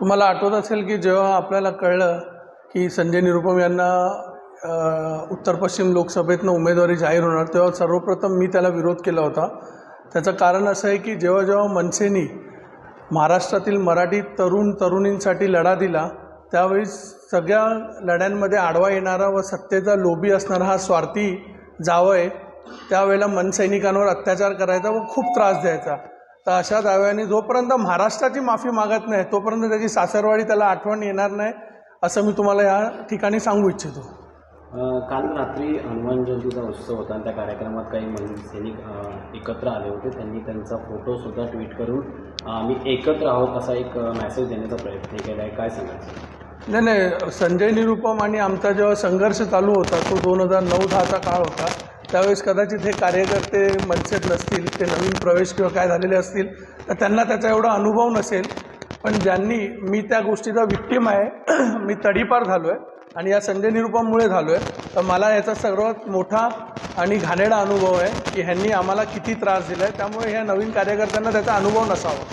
तुम्हाला आठवत असेल की जेव्हा आपल्याला कळलं की संजय निरुपम यांना उत्तर पश्चिम लोकसभेतनं उमेदवारी जाहीर होणार तेव्हा सर्वप्रथम मी त्याला विरोध केला होता. त्याचं कारण असं आहे की जेव्हा जेव्हा मनसेनी महाराष्ट्रातील मराठी तरुण तरुणींसाठी लढा दिला त्यावेळी सगळ्या लढ्यांमध्ये आडवा येणारा व सत्तेचा लोभी असणारा हा स्वार्थी जावय त्यावेळेला मनसैनिकांवर अत्याचार करायचा व खूप त्रास द्यायचा. तर अशा दाव्याने जोपर्यंत महाराष्ट्राची माफी मागत नाही तोपर्यंत त्याची सासरवाडी त्याला आठवण येणार नाही असं मी तुम्हाला या ठिकाणी सांगू इच्छितो. काल रात्री हनुमान जयंतीचा उत्सव होता आणि त्या कार्यक्रमात काही महिला सैनिक एकत्र आले होते. त्यांनी त्यांचा फोटोसुद्धा ट्विट करून आम्ही एकत्र आहोत असा एक मेसेज देण्याचा प्रयत्न केला आहे. काय सांगायचं नाही नाही संजय निरुपम आणि आमचा जेव्हा संघर्ष चालू होता तो दोन हजार नऊ दहाचा काळ होता. त्यावेळेस कदाचित हे कार्यकर्ते मनसेत नसतील ते नवीन प्रवेश किंवा काय झालेले असतील तर त्यांना त्याचा एवढा अनुभव नसेल. पण ज्यांनी मी त्या गोष्टीचा विक्टीम आहे मी तडीपार झालो आहे आणि या संजय निरुपममुळे झालो आहे तर मला याचा सर्वात मोठा आणि घाणेरडा अनुभव आहे की ह्यांनी आम्हाला किती त्रास दिला आहे त्यामुळे ह्या नवीन कार्यकर्त्यांना त्याचा अनुभव नसावा.